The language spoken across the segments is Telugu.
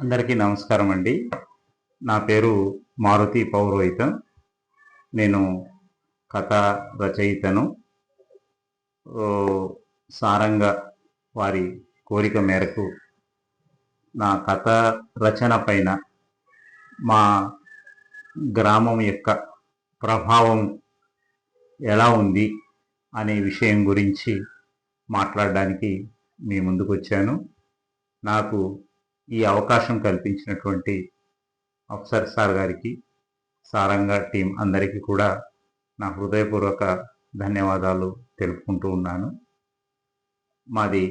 అందరికీ నమస్కారం అండి. నా పేరు మారుతి పౌరోహితం. నేను కథ రచయితను. సారంగా సారంగ వారి కోరిక మేరకు నా కథ రచన పైన మా గ్రామం యొక్క ప్రభావం ఎలా ఉంది అనే విషయం గురించి మాట్లాడడానికి మీ ముందుకు వచ్చాను నాకు ఈ అవకాశం కల్పించినటువంటి అఫ్సర్ సార్ గారికి సారంగా టీం అందరికీ కూడా నా హృదయపూర్వక ధన్యవాదాలు తెలుపుకుంటూ ఉన్నాను. మాది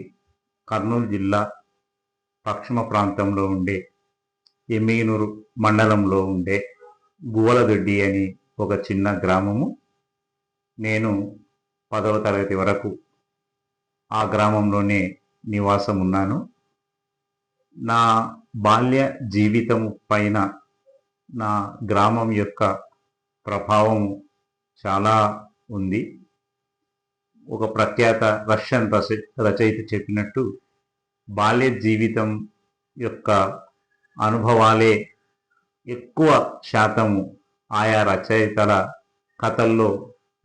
కర్నూలు జిల్లా పశ్చిమ ప్రాంతంలో ఉండే ఎమ్మిగినూరు మండలంలో ఉండే గువ్వలదొడ్డి అని ఒక చిన్న గ్రామము. నేను పదవ తరగతి వరకు ఆ గ్రామంలోనే నివాసం ఉన్నాను నా బాల్య జీవితం పైన నా గ్రామం యొక్క ప్రభావం చాలా ఉంది. ఒక ప్రఖ్యాత రష్యన్ రచ రచయిత చెప్పినట్టు బాల్య జీవితం యొక్క అనుభవాలే ఎక్కువ శాతము ఆయా రచయితల కథల్లో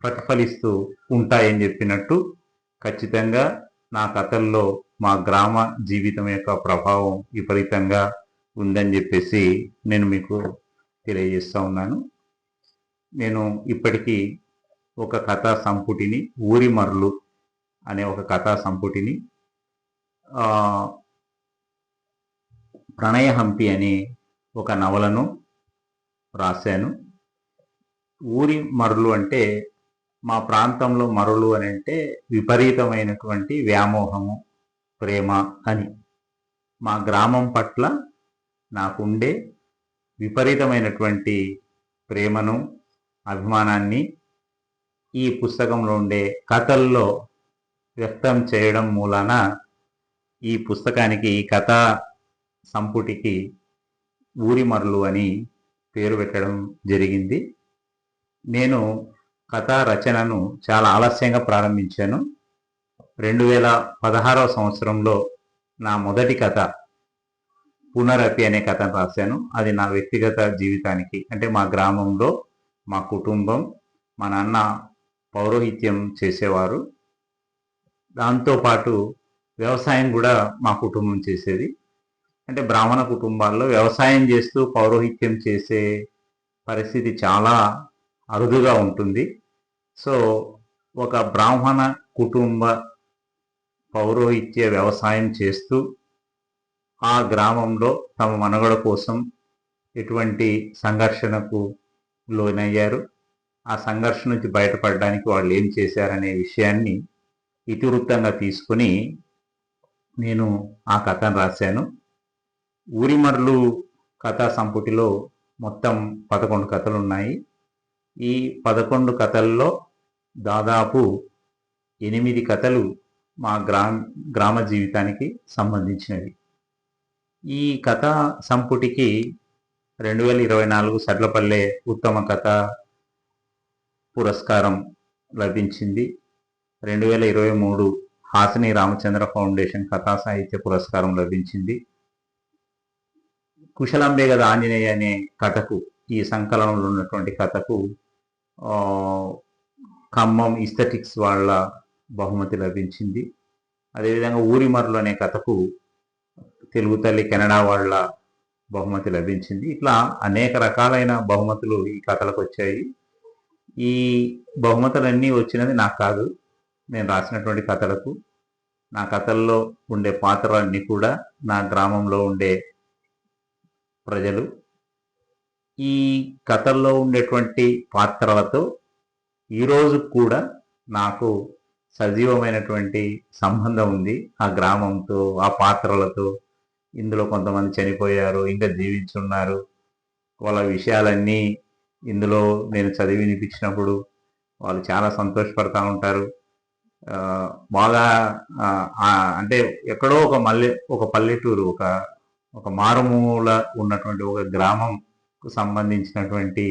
ప్రతిఫలిస్తూ ఉంటాయని చెప్పినట్టు ఖచ్చితంగా నా కథల్లో మా గ్రామ జీవితం యొక్క ప్రభావం విపరీతంగా ఉందని చెప్పేసి నేను మీకు తెలియజేస్తూ ఉన్నాను. నేను ఇప్పటికీ ఒక కథా సంపుటిని ఊరి మర్లు అనే ఒక కథా సంపుటిని ప్రణయ హంపి అనే ఒక నవలను రాశాను. ఊరి మరులు అంటే మా ప్రాంతంలో మరులు అని అంటే విపరీతమైనటువంటి వ్యామోహము ప్రేమ అని. మా గ్రామం పట్ల నాకుండే విపరీతమైనటువంటి ప్రేమను అభిమానాన్ని ఈ పుస్తకంలో ఉండే కథల్లో వ్యక్తం చేయడం మూలాన ఈ పుస్తకానికి ఈ కథ సంపుటికి ఊరి మరలు అని పేరు పెట్టడం జరిగింది. నేను కథా రచనను చాలా ఆలస్యంగా ప్రారంభించాను. రెండు వేల పదహారవ సంవత్సరంలో నా మొదటి కథ పునరపి అనే కథను రాశాను. అది నా వ్యక్తిగత జీవితానికి అంటే మా గ్రామంలో మా కుటుంబం మా నాన్న పౌరోహిత్యం చేసేవారు. దాంతోపాటు వ్యవసాయం కూడా మా కుటుంబం చేసేది. అంటే బ్రాహ్మణ కుటుంబాల్లో వ్యవసాయం చేస్తూ పౌరోహిత్యం చేసే పరిస్థితి చాలా అరుదుగా ఉంటుంది. సో ఒక బ్రాహ్మణ కుటుంబ పౌరోహిత్య వ్యవసాయం చేస్తూ ఆ గ్రామంలో తమ మనుగడ కోసం ఎటువంటి సంఘర్షణకు లోనయ్యారు. ఆ సంఘర్షణ నుంచి బయటపడడానికి వాళ్ళు ఏం చేశారనే విషయాన్ని ఇతివృత్తంగా తీసుకుని నేను ఆ కథను రాశాను. ఊరిమర్లు కథా సంపుటిలో మొత్తం పదకొండు కథలు ఉన్నాయి ఈ పదకొండు కథల్లో దాదాపు ఎనిమిది కథలు మా గ్రామ గ్రామ జీవితానికి సంబంధించినవి. ఈ కథ సంపుటికి రెండు వేల ఇరవై నాలుగు సడ్లపల్లె ఉత్తమ కథ పురస్కారం లభించింది. రెండు వేల ఇరవై మూడు హాసిని రామచంద్ర ఫౌండేషన్ కథా సాహిత్య పురస్కారం లభించింది. కుశలంబే గద ఆంజనేయ అనే కథకు ఈ సంకలనంలో ఉన్నటువంటి కథకు ఖమ్మం ఇస్థెటిక్స్ వాళ్ళ బహుమతి లభించింది. అదేవిధంగా ఊరిమర్లు అనే కథకు తెలుగు తల్లి కెనడా వాళ్ళ బహుమతి లభించింది. ఇట్లా అనేక రకాలైన బహుమతులు ఈ కథలకు వచ్చాయి. ఈ బహుమతులన్నీ వచ్చినది నాకు కాదు. నేను రాసినటువంటి కథలకు. నా కథల్లో ఉండే పాత్రలన్నీ కూడా నా గ్రామంలో ఉండే ప్రజలు. ఈ కథల్లో ఉండేటువంటి పాత్రలతో ఈరోజు కూడా నాకు సజీవమైనటువంటి సంబంధం ఉంది. ఆ గ్రామంతో ఆ పాత్రలతో. ఇందులో కొంతమంది చనిపోయారు ఇంకా జీవించున్నారు. వాళ్ళ విషయాలన్నీ ఇందులో నేను చదివి వినిపించినప్పుడు వాళ్ళు చాలా సంతోషపడతా ఉంటారు. బాగా అంటే ఎక్కడో ఒక మల్లె ఒక పల్లెటూరు ఒక ఒక మారుమూల ఉన్నటువంటి ఒక గ్రామం సంబంధించినటువంటి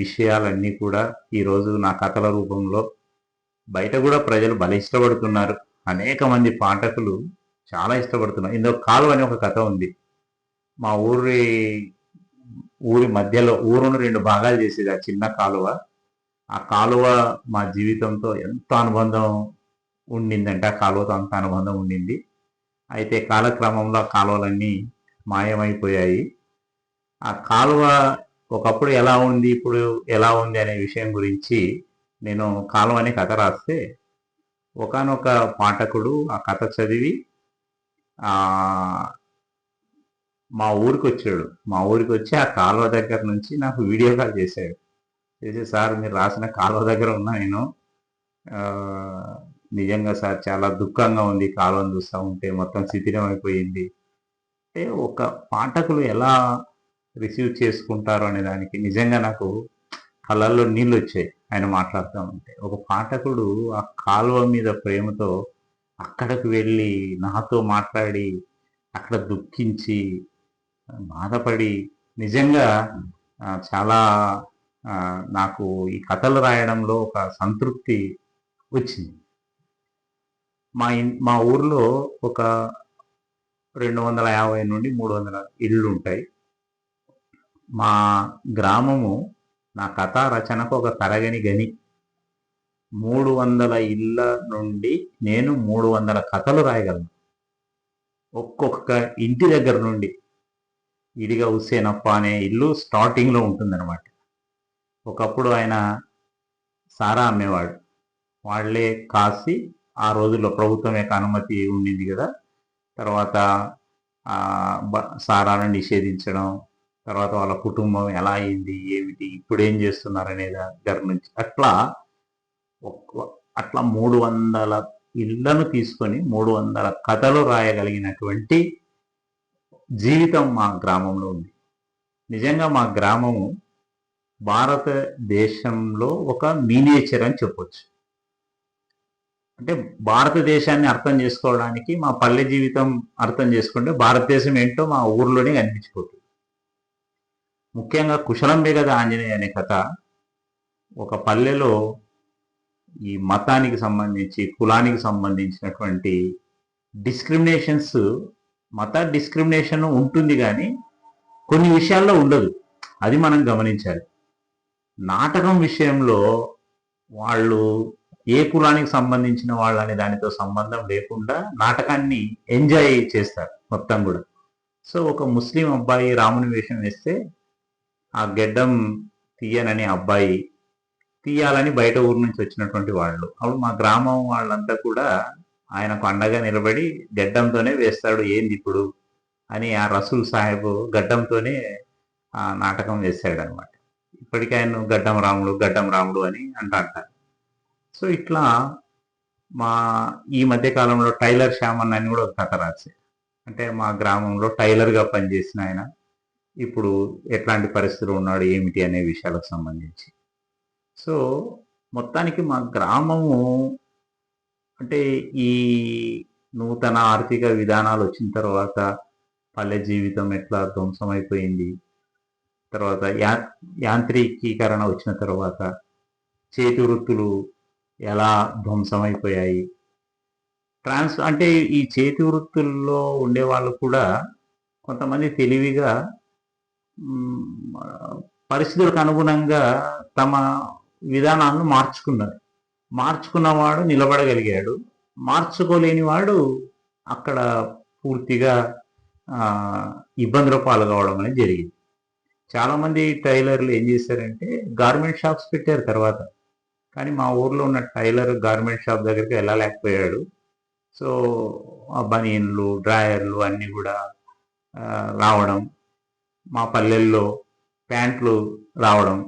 విషయాలన్నీ కూడా ఈరోజు నా కథల రూపంలో బయట కూడా ప్రజలు భలే ఇష్టపడుతున్నారు అనేక మంది పాఠకులు చాలా ఇష్టపడుతున్నారు. ఇందులో కాలువ అనే ఒక కథ ఉంది. మా ఊరి ఊరి మధ్యలో ఊరును రెండు భాగాలు చేసేది ఆ చిన్న కాలువ. ఆ కాలువ మా జీవితంతో ఎంత అనుబంధం ఉండిందంటే ఆ కాలువతో అంత అనుబంధం ఉండింది. అయితే కాలక్రమంలో ఆ కాలువలన్నీ మాయమైపోయాయి. ఆ కాలువ ఒకప్పుడు ఎలా ఉంది ఇప్పుడు ఎలా ఉంది అనే విషయం గురించి నేను కాలువ అనే కథ రాస్తే ఒకానొక పాఠకుడు ఆ కథ చదివి మా ఊరికి వచ్చాడు మా ఊరికి వచ్చి ఆ కాలువ దగ్గర నుంచి నాకు వీడియో కాల్ చేశాడు. చేసి సార్ మీరు రాసిన కాలువ దగ్గర ఉన్నా నేను నిజంగా సార్ చాలా దుఃఖంగా ఉంది కాలువను చూస్తూ ఉంటే మొత్తం శిథిలం అయిపోయింది. అంటే ఒక పాఠకులు ఎలా రిసీవ్ చేసుకుంటారు అనే దానికి. నిజంగా నాకు కళ్ళల్లో నీళ్ళు వచ్చాయి ఆయన మాట్లాడుతూ ఉంటే. ఒక పాఠకుడు ఆ కాలువ మీద ప్రేమతో అక్కడికి వెళ్ళి నాతో మాట్లాడి అక్కడ దుఃఖించి బాధపడి నిజంగా చాలా నాకు ఈ కథలు రాయడంలో ఒక సంతృప్తి వచ్చింది. మా ఇన్ మా ఊర్లో ఒక రెండు వందల యాభై నుండి మూడు వందల ఇళ్ళు ఉంటాయి. మా గ్రామము నా కథా రచనకు ఒక తరగని గని. మూడు వందల ఇళ్ళ నుండి నేను మూడు వందల కథలు రాయగలను. ఒక్కొక్క ఇంటి దగ్గర నుండి. ఇదిగా హుస్సేనప్ప అనే ఇల్లు స్టార్టింగ్లో ఉంటుందన్నమాట. ఒకప్పుడు ఆయన సారా అమ్మేవాడు. వాళ్ళే కాసి ఆ రోజుల్లో ప్రభుత్వం యొక్క అనుమతి ఉండింది కదా. తర్వాత సారాను నిషేధించడం తర్వాత వాళ్ళ కుటుంబం ఎలా అయింది ఏమిటి ఇప్పుడు ఏం చేస్తున్నారు అనే దగ్గర నుంచి అట్లా అట్లా మూడు వందల ఇళ్ళను తీసుకొని మూడు వందల కథలు రాయగలిగినటువంటి జీవితం మా గ్రామంలో ఉంది. నిజంగా మా గ్రామము భారతదేశంలో ఒక మీనేచర్ అని చెప్పొచ్చు. అంటే భారతదేశాన్ని అర్థం చేసుకోవడానికి మా పల్లె జీవితం అర్థం చేసుకుంటే భారతదేశం ఏంటో మా ఊర్లోనే కనిపించిపోతుంది. ముఖ్యంగా కుశలంబే బేగద ఆంజనేయ అనే కథ. ఒక పల్లెలో ఈ మతానికి సంబంధించి కులానికి సంబంధించినటువంటి డిస్క్రిమినేషన్స్ మత డిస్క్రిమినేషన్ ఉంటుంది కానీ కొన్ని విషయాల్లో ఉండదు. అది మనం గమనించాలి. నాటకం విషయంలో వాళ్ళు ఏ కులానికి సంబంధించిన వాళ్ళు అనే దానితో సంబంధం లేకుండా నాటకాన్ని ఎంజాయ్ చేస్తారు మొత్తం కూడా. సో ఒక ముస్లిం అబ్బాయి రాముని వేషం వేస్తే ఆ గెడ్డం తీయనని అబ్బాయి తీయాలని బయట ఊరు నుంచి వచ్చినటువంటి వాళ్ళు. అప్పుడు మా గ్రామం వాళ్ళంతా కూడా ఆయనకు అండగా నిలబడి గడ్డంతోనే వేస్తాడు ఏంది ఇప్పుడు? అని ఆ రసూల్ సాహెబ్ గడ్డంతోనే ఆ నాటకం వేశాడు అనమాట ఇప్పటికీ ఆయన గడ్డం రాముడు గడ్డం రాముడు అని అంటారు సో ఇట్లా మా ఈ మధ్య కాలంలో టైలర్ శ్యామన్ అని కూడా ఒక కథ రాశారు. అంటే మా గ్రామంలో టైలర్గా పనిచేసిన ఆయన. ఇప్పుడు ఎట్లాంటి పరిస్థితులు ఉన్నాడు ఏమిటి అనే విషయాలకు సంబంధించి. సో మొత్తానికి మా గ్రామము అంటే ఈ నూతన ఆర్థిక విధానాలు వచ్చిన తర్వాత పల్లె జీవితం ఎట్లా ధ్వంసమైపోయింది తర్వాత యా యాంత్రికీకరణ వచ్చిన తర్వాత చేతి వృత్తులు ఎలా ధ్వంసమైపోయాయి. ట్రాన్స్ అంటే ఈ చేతి వృత్తుల్లో ఉండే వాళ్ళు కూడా కొంతమంది తెలివిగా పరిస్థితులకు అనుగుణంగా తమ విధానాలను మార్చుకున్నారు. మార్చుకున్నవాడు నిలబడగలిగాడు. మార్చుకోలేని వాడు అక్కడ పూర్తిగా ఇబ్బందుల పాలు కావడం అనేది జరిగింది. చాలామంది టైలర్లు ఏం చేశారంటే గార్మెంట్ షాప్స్ పెట్టారు తర్వాత. కానీ మా ఊర్లో ఉన్న టైలర్ గార్మెంట్ షాప్ దగ్గరికి వెళ్ళలేకపోయాడు. సో ఆ డ్రాయర్లు అన్నీ కూడా రావడం మా పల్లెల్లో ప్యాంట్లు రావడం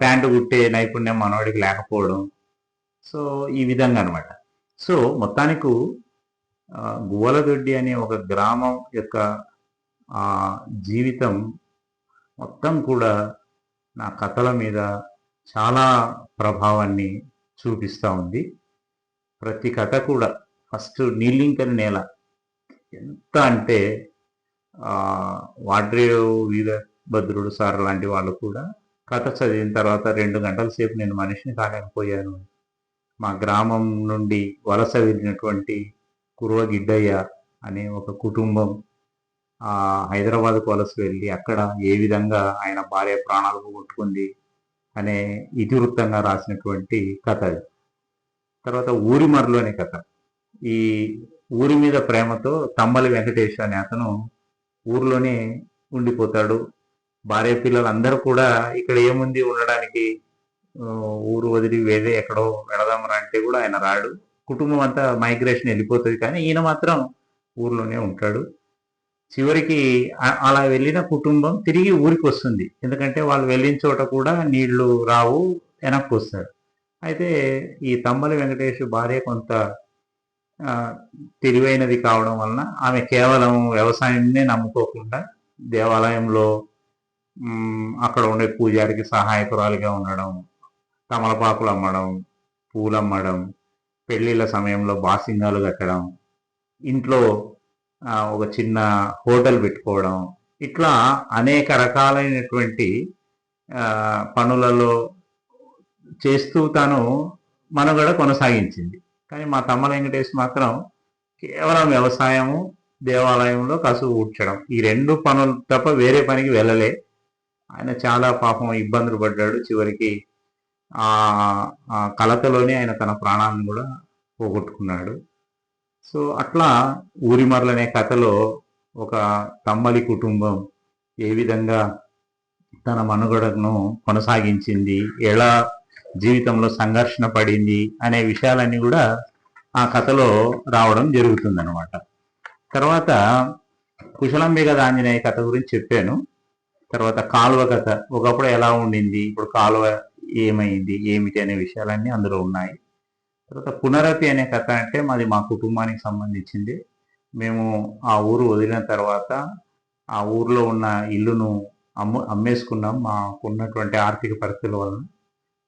ప్యాంటు కుట్టే నైపుణ్యం మనవాడికి లేకపోవడం. సో ఈ విధంగా అనమాట సో మొత్తానికి ఆ, గువ్వలదొడ్డి అనే ఒక గ్రామం యొక్క జీవితం మొత్తం కూడా నా కథల మీద చాలా ప్రభావాన్ని చూపిస్తూ ఉంది. ప్రతి కథ కూడా ఫస్ట్ నీలింకని నేల. ఎంత అంటే వాడ్రేవ్ వీరభద్రుడు సార్ లాంటి వాళ్ళు కూడా కథ చదివిన తర్వాత రెండు గంటల సేపు నేను మనిషిని కాలేకపోయాను. మా గ్రామం నుండి వలస వెళ్ళినటువంటి కురువ గిడ్డయ్య అనే ఒక కుటుంబం హైదరాబాద్కు వలస వెళ్ళి అక్కడ ఏ విధంగా ఆయన భార్య ప్రాణాలు పోగొట్టుకుంది అనే ఇతివృత్తంగా రాసినటువంటి కథ అది. తర్వాత ఊరిమర్లు అనే కథ. ఈ ఊరి మీద ప్రేమతో తమ్మలి వెంకటేష్ అనే అతను ఊర్లోనే ఉండిపోతాడు. భార్య పిల్లలు అందరూ కూడా ఇక్కడ ఏముంది ఉండడానికి ఊరు వదిలి వేరే ఎక్కడో వెళదామని అంటే కూడా ఆయన రాడు. కుటుంబం అంతా మైగ్రేషన్ వెళ్ళిపోతుంది కానీ ఈయన మాత్రం ఊర్లోనే ఉంటాడు. చివరికి అలా వెళ్ళిన కుటుంబం తిరిగి ఊరికి వస్తుంది ఎందుకంటే వాళ్ళు వెళ్ళిన చోట కూడా నీళ్ళు రావు వెనక్కి వస్తారు అయితే ఈ తమ్మలి వెంకటేష్ భార్య కొంత తెలివైనది కావడం వలన ఆమె కేవలం వ్యవసాయాన్నే నమ్ముకోకుండా దేవాలయంలో అక్కడ ఉండే పూజారికి సహాయకురాలిగా ఉండడం తమలపాకులు అమ్మడం పూలు అమ్మడం పెళ్ళిళ్ళ సమయంలో బాసింగాలు కట్టడం ఇంట్లో ఒక చిన్న హోటల్ పెట్టుకోవడం ఇట్లా అనేక రకాలైనటువంటి పనులలో చేస్తూ తాను మనుగడ కొనసాగించింది. కానీ మా తమ్మ వెంకటేష్ మాత్రం కేవలం వ్యవసాయము దేవాలయంలో కసువు ఊడ్చడం ఈ రెండు పనులు తప్ప వేరే పనికి వెళ్ళలే. ఆయన చాలా పాపం ఇబ్బందులు పడ్డాడు. చివరికి ఆ కలతలోనే ఆయన తన ప్రాణాలను కూడా పోగొట్టుకున్నాడు. సో అట్లా ఊరిమర్లనే కథలో ఒక తమ్మలి కుటుంబం ఏ విధంగా తన మనుగడను కొనసాగించింది ఎలా జీవితంలో సంఘర్షణ పడింది అనే విషయాలన్నీ కూడా ఆ కథలో రావడం జరుగుతుందనమాట తర్వాత కుశలంబిగ ఆంజనేయ కథ గురించి చెప్పాను. తర్వాత కాలువ కథ ఒకప్పుడు ఎలా ఉండింది ఇప్పుడు కాలువ ఏమైంది ఏమిటి అనే విషయాలన్నీ అందులో ఉన్నాయి. తర్వాత పునరపి అనే కథ అంటే మాది మా కుటుంబానికి సంబంధించింది. మేము ఆ ఊరు వదిలిన తర్వాత ఆ ఊర్లో ఉన్న ఇల్లును అమ్ము అమ్మేసుకున్నాం. మాకున్నటువంటి ఆర్థిక పరిస్థితుల వలన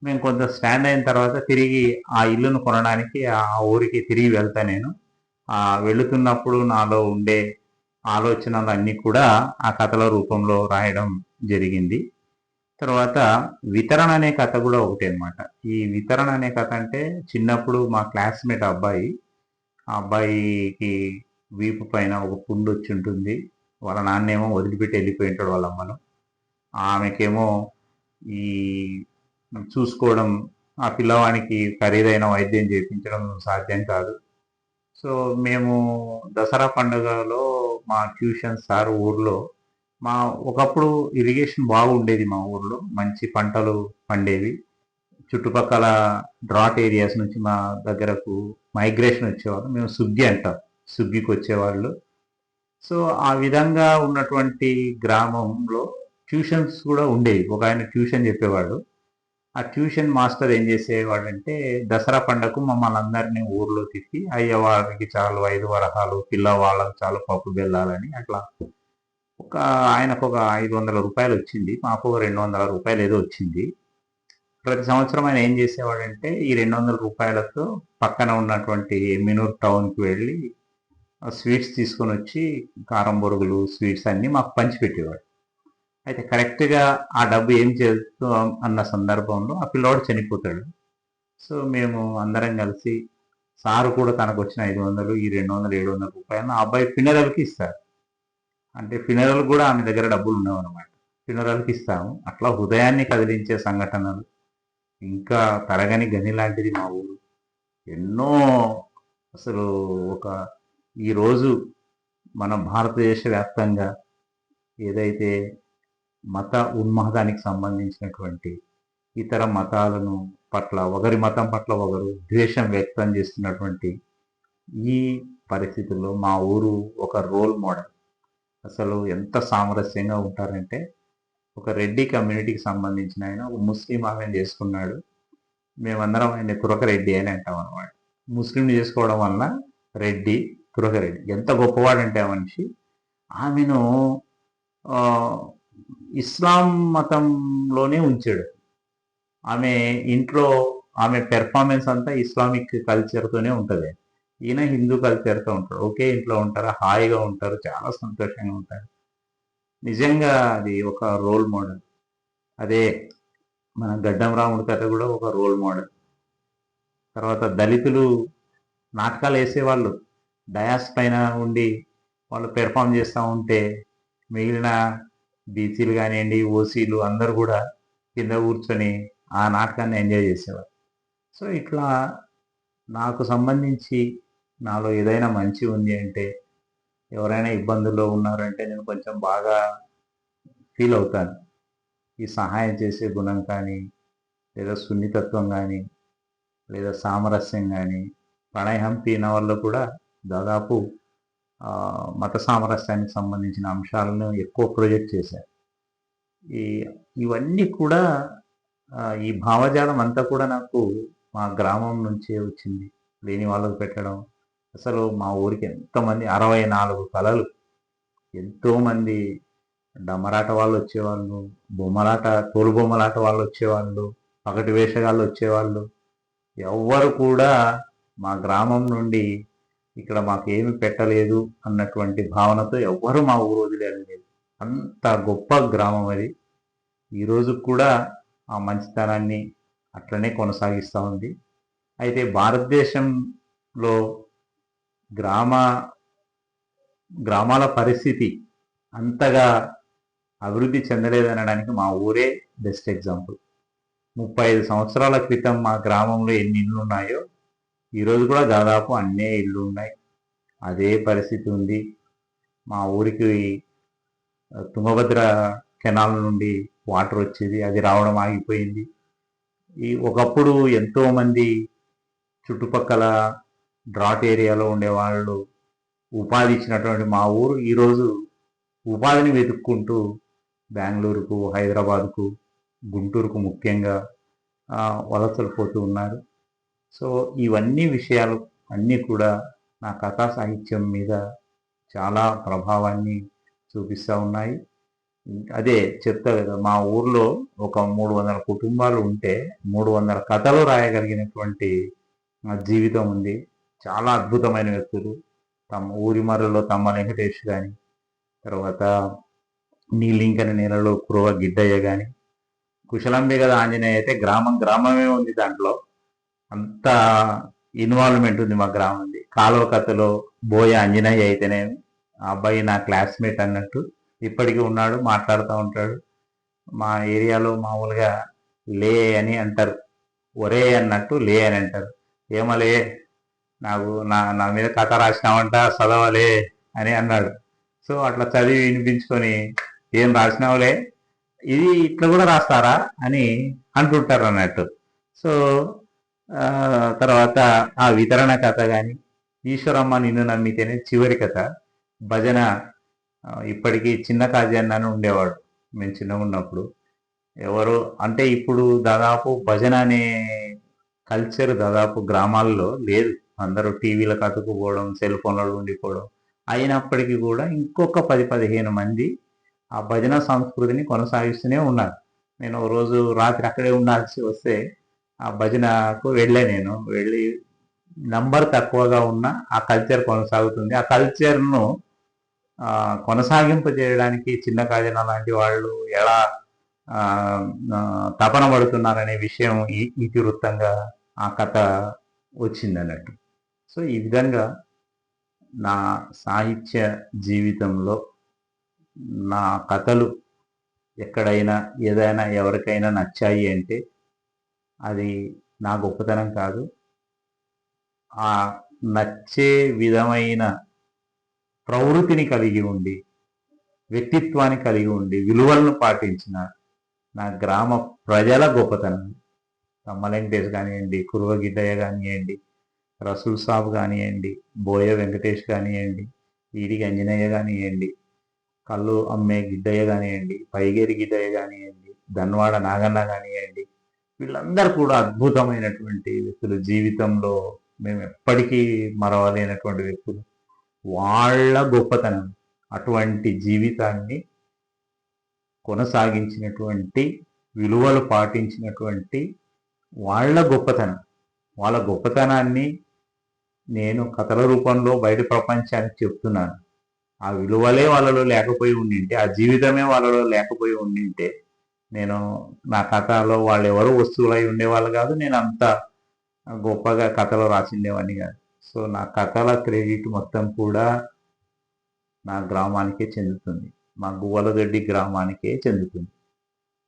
మేము కొంత స్టాండ్ అయిన తర్వాత తిరిగి ఆ ఇల్లును కొనడానికి ఆ ఊరికి తిరిగి వెళ్తా నేను. వెళుతున్నప్పుడు నాలో ఉండే ఆలోచనలు అన్నీ కూడా ఆ కథల రూపంలో రాయడం జరిగింది. తర్వాత వితరణ అనే కథ కూడా ఒకటి అనమాట ఈ వితరణ అనే కథ అంటే చిన్నప్పుడు మా క్లాస్మేట్ అబ్బాయి ఆ అబ్బాయికి వీపు పైన ఒక పుండు వచ్చి ఉంటుంది. వాళ్ళ నాన్నేమో వదిలిపెట్టి వెళ్ళిపోయి ఉంటాడు వాళ్ళ అమ్మను. ఆమెకేమో ఈ చూసుకోవడం ఆ పిల్లవానికి ఖరీదైన వైద్యం చేయించడం సాధ్యం కాదు. సో మేము దసరా పండుగలో మా ట్యూషన్ సార్ ఊర్లో మా ఒకప్పుడు ఇరిగేషన్ బాగుండేది మా ఊర్లో. మంచి పంటలు పండేవి. చుట్టుపక్కల డ్రాట్ ఏరియాస్ నుంచి మా దగ్గరకు మైగ్రేషన్ వచ్చేవాళ్ళు. మేము సుగ్గి అంటాం. సుగ్గికి వచ్చేవాళ్ళు. సో ఆ విధంగా ఉన్నటువంటి గ్రామంలో ట్యూషన్స్ కూడా ఉండేవి. ఒక ఆయన ట్యూషన్ చెప్పేవాడు. ఆ ట్యూషన్ మాస్టర్ ఏం చేసేవాడంటే దసరా పండగకు మమ్మల్ని అందరినీ ఊర్లో తిప్పి అయ్యవారికి చాలు ఐదు వరహాలు పిల్లవాళ్ళకి చాలు పప్పు బెల్లాలని అట్లా ఒక ఆయనకు ఒక ఐదు వందల రూపాయలు వచ్చింది మాకు ఒక రెండు వందల రూపాయలు ఏదో వచ్చింది. ప్రతి సంవత్సరం ఆయన ఏం చేసేవాడంటే ఈ రెండు వందల రూపాయలతో పక్కన ఉన్నటువంటి మినూర్ టౌన్కి వెళ్ళి స్వీట్స్ తీసుకొని వచ్చి కారం బొరుగులు స్వీట్స్ అన్నీ మాకు పంచిపెట్టేవాడు. అయితే కరెక్ట్గా ఆ డబ్బు ఏం చేస్తాం అన్న సందర్భంలో ఆ పిల్లవాడు చనిపోతాడు. సో మేము అందరం కలిసి సారు కూడా తనకు వచ్చిన ఐదు వందలు ఈ రెండు వందలు ఏడు వందల రూపాయలను ఆ అబ్బాయి ఫినరల్కి ఇస్తారు. అంటే ఫినరల్ కూడా ఆమె దగ్గర డబ్బులు ఉండవు అనమాట ఫినరల్కి ఇస్తాము. అట్లా హృదయాన్ని కదిలించే సంఘటనలు. ఇంకా తరగని గని లాంటిది మా ఊరు. ఎన్నో అసలు ఒక ఈరోజు మన భారతదేశ వ్యాప్తంగా ఏదైతే మత ఉన్మాదానికి సంబంధించినటువంటి ఇతర మతాలను పట్ల ఒకరి మతం పట్ల ఒకరు ద్వేషం వ్యక్తం చేస్తున్నటువంటి ఈ పరిస్థితుల్లో మా ఊరు ఒక రోల్ మోడల్ అసలు ఎంత సామరస్యంగా ఉంటారంటే ఒక రెడ్డి కమ్యూనిటీకి సంబంధించిన ఆయన ఒక ముస్లిం ఆమెను చేసుకున్నాడు. మేమందరం ఆయన తురకరెడ్డి అని అంటాం అనమాట ముస్లింని చేసుకోవడం వల్ల రెడ్డి తురకరెడ్డి ఎంత గొప్పవాడంటే ఆ మనిషి ఆమెను ఇస్లాం మతంలోనే ఉంచాడు. ఆమె ఇంట్లో ఆమె పెర్ఫార్మెన్స్ అంతా ఇస్లామిక్ కల్చర్తోనే ఉంటుంది. ఈయన హిందూ కల్చర్తో ఉంటాడు. ఒకే ఇంట్లో ఉంటారు? హాయిగా ఉంటారు. చాలా సంతోషంగా ఉంటారు. నిజంగా అది ఒక రోల్ మోడల్ అదే మన గడ్డం రాముడి కథ కూడా ఒక రోల్ మోడల్ తర్వాత దళితులు నాటకాలు వేసేవాళ్ళు. డయాస్ పైన ఉండి వాళ్ళు పెర్ఫామ్ చేస్తూ ఉంటే మిగిలిన బీసీలు కానివ్వండి ఓసీలు అందరు కూడా కింద కూర్చొని ఆ నాటకాన్ని ఎంజాయ్ చేసేవారు. సో ఇట్లా నాకు సంబంధించి నాలో ఏదైనా మంచి ఉంది అంటే ఎవరైనా ఇబ్బందుల్లో ఉన్నారంటే నేను కొంచెం బాగా ఫీల్ అవుతాను. ఈ సహాయం చేసే గుణం కానీ లేదా సున్నితత్వం కానీ లేదా సామరస్యం కానీ ప్రణయహంపి వల్ల కూడా దాదాపు మత సామరస్యానికి సంబంధించిన అంశాలను ఎక్కువ ప్రొజెక్ట్ చేశారు. ఈ ఇవన్నీ కూడా ఈ భావజాలం అంతా కూడా నాకు మా గ్రామం నుంచే వచ్చింది. లేని వాళ్ళకు పెట్టడం. అసలు మా ఊరికి ఎంతమంది అరవై నాలుగు కళలు. ఎంతోమంది డమరాట వాళ్ళు వచ్చేవాళ్ళు బొమ్మలాట తోలు బొమ్మలాట వాళ్ళు వచ్చేవాళ్ళు పగటి వేషగాళ్ళు వచ్చేవాళ్ళు. ఎవ్వరు కూడా మా గ్రామం నుండి ఇక్కడ మాకు ఏమి పెట్టలేదు అన్నటువంటి భావనతో ఎవ్వరు మా ఊరు వదిలేదు అంత గొప్ప గ్రామం అది. ఈరోజు కూడా ఆ మంచితనాన్ని అట్లనే కొనసాగిస్తూ ఉంది. అయితే భారతదేశంలో గ్రామ గ్రామాల పరిస్థితి అంతగా అభివృద్ధి చెందలేదనడానికి మా ఊరే బెస్ట్ ఎగ్జాంపుల్. ముప్పై ఐదు సంవత్సరాల క్రితం మా గ్రామంలో ఎన్ని ఇళ్ళు ఉన్నాయో ఈరోజు కూడా దాదాపు అన్నే ఇళ్ళు ఉన్నాయి. అదే పరిస్థితి ఉంది. మా ఊరికి తుంగభద్ర కెనాల్ నుండి వాటర్ వచ్చేది. అది రావడం ఆగిపోయింది. ఈ ఒకప్పుడు ఎంతోమంది చుట్టుపక్కల డ్రాట్ ఏరియాలో ఉండేవాళ్ళు ఉపాధి ఇచ్చినటువంటి మా ఊరు ఈరోజు ఉపాధిని వెతుక్కుంటూ బెంగళూరుకు హైదరాబాద్కు గుంటూరుకు ముఖ్యంగా వలసలు పోతూ ఉన్నారు. సో ఇవన్నీ విషయాలు అన్నీ కూడా నా కథా సాహిత్యం మీద చాలా ప్రభావాన్ని చూపిస్తూ ఉన్నాయి. అదే చెప్తా కదా మా ఊర్లో ఒక మూడు వందల కుటుంబాలు ఉంటే మూడు వందల కథలు రాయగలిగినటువంటి జీవితం ఉంది. చాలా అద్భుతమైన వ్యక్తులు. తమ ఊరి మరలో తమ్మ వెంకటేష్ కానీ తర్వాత నీలింకన నీళ్ళలో కురవ గిడ్డయ్య కానీ కుశలంబి కదా ఆంజనేయ అయితే గ్రామం గ్రామమే ఉంది దాంట్లో. అంత ఇన్వాల్వ్మెంట్ ఉంది మా గ్రామంది. కాలువ కథలో బోయ ఆంజనేయ అయితేనేమి ఆ అబ్బాయి నా క్లాస్మేట్ అన్నట్టు ఇప్పటికీ ఉన్నాడు మాట్లాడుతూ ఉంటాడు. మా ఏరియాలో మామూలుగా లే అని అంటారు. ఒరే అన్నట్టు లే అని అంటారు. ఏమలే నాకు నా నా మీద కథ రాసినావంట చదవలే అని అన్నాడు. సో అట్లా చదివి వినిపించుకొని ఏం రాసినావులే? ఇది ఇట్లా కూడా రాస్తారా అని అంటుంటారు అన్నట్టు. సో తర్వాత ఆ వితరణ కథ కానీ ఈశ్వరమ్మ నిన్ను నమ్మితేనే చివరి కథ. భజన ఇప్పటికీ చిన్న కాజన్న అని ఉండేవాడు. మేము చిన్నగా ఉన్నప్పుడు. ఎవరు అంటే ఇప్పుడు దాదాపు భజన అనే కల్చర్ దాదాపు గ్రామాల్లో లేదు. అందరూ టీవీలకు అతుకుపోవడం సెల్ ఫోన్లలో ఉండిపోవడం అయినప్పటికీ కూడా ఇంకొక పది పదిహేను మంది ఆ భజన సంస్కృతిని కొనసాగిస్తూనే ఉన్నారు. నేను రోజు రాత్రి అక్కడే ఉండాల్సి వస్తే ఆ భజనకు వెళ్ళే నేను. వెళ్ళి నంబర్ తక్కువగా ఉన్న ఆ కల్చర్ కొనసాగుతుంది. ఆ కల్చర్ను కొనసాగింపజేయడానికి కొనసాగింపు చేయడానికి చిన్న కాజన లాంటి వాళ్ళు ఎలా తపన పడుతున్నారనే విషయం ఈ- ఇతివృత్తంగా ఆ కథ వచ్చింది అన్నట్టు. సో ఈ విధంగా నా సాహిత్య జీవితంలో నా కథలు ఎక్కడైనా ఏదైనా ఎవరికైనా నచ్చాయి అంటే అది నా గొప్పతనం కాదు. ఆ నచ్చే విధమైన ప్రవృత్తిని కలిగి ఉండి వ్యక్తిత్వాన్ని కలిగి ఉండి విలువలను పాటించిన నా గ్రామ ప్రజల గొప్పతనం. తమ్మ వెంకటేష్ కానివ్వండి కురువ గిడ్డయ్య కానివ్వండి రసూల్ సాబ్ కానివ్వండి బోయ వెంకటేష్ కానివ్వండి ఈడికి అంజనేయ కానివ్వండి కళ్ళు అమ్మే గిడ్డయ్య కానివ్వండి పైగేరి గిడ్డయ్య కానివ్వండి ధన్వాడ నాగన్న కానివ్వండి వీళ్ళందరూ కూడా అద్భుతమైనటువంటి వ్యక్తులు. జీవితంలో మేము ఎప్పటికీ మరవలేనటువంటి వ్యక్తులు. వాళ్ళ గొప్పతనం అటువంటి జీవితాన్ని కొనసాగించినటువంటి విలువలు పాటించినటువంటి వాళ్ళ గొప్పతనం. వాళ్ళ గొప్పతనాన్ని నేను కథల రూపంలో బయట ప్రపంచానికి చెప్తున్నాను. ఆ విలువలే వాళ్ళలో లేకపోయి ఉండింటే ఆ జీవితమే వాళ్ళలో లేకపోయి ఉండింటే నేను నా కథలో వాళ్ళు ఎవరు వస్తువులై ఉండేవాళ్ళు కాదు నేను అంత గొప్పగా కథలు రాసిండేవాడిని కాదు. సో నా కథల క్రెడిట్ మొత్తం కూడా నా గ్రామానికే చెందుతుంది. మా గువ్వలదొడ్డి గ్రామానికే చెందుతుంది.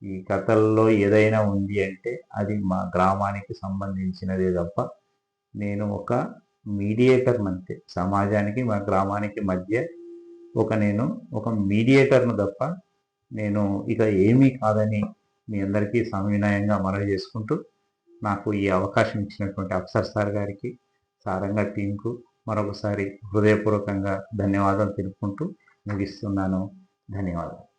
ఈ కథల్లో ఏదైనా ఉంది అంటే అది మా గ్రామానికి సంబంధించినదే తప్ప నేను ఒక మీడియేటర్ అంతే. సమాజానికి మా గ్రామానికి మధ్య ఒక నేను ఒక మీడియేటర్ను తప్ప నేను ఇక ఏమీ కాదని మీ అందరికీ సవినయంగా మనవి చేసుకుంటూ నాకు ఈ అవకాశం ఇచ్చినటువంటి అఫ్సర్ సార్ గారికి సారంగా టీంకు మరొకసారి హృదయపూర్వకంగా ధన్యవాదాలు తెలుపుకుంటూ ముగిస్తున్నాను. ధన్యవాదాలు.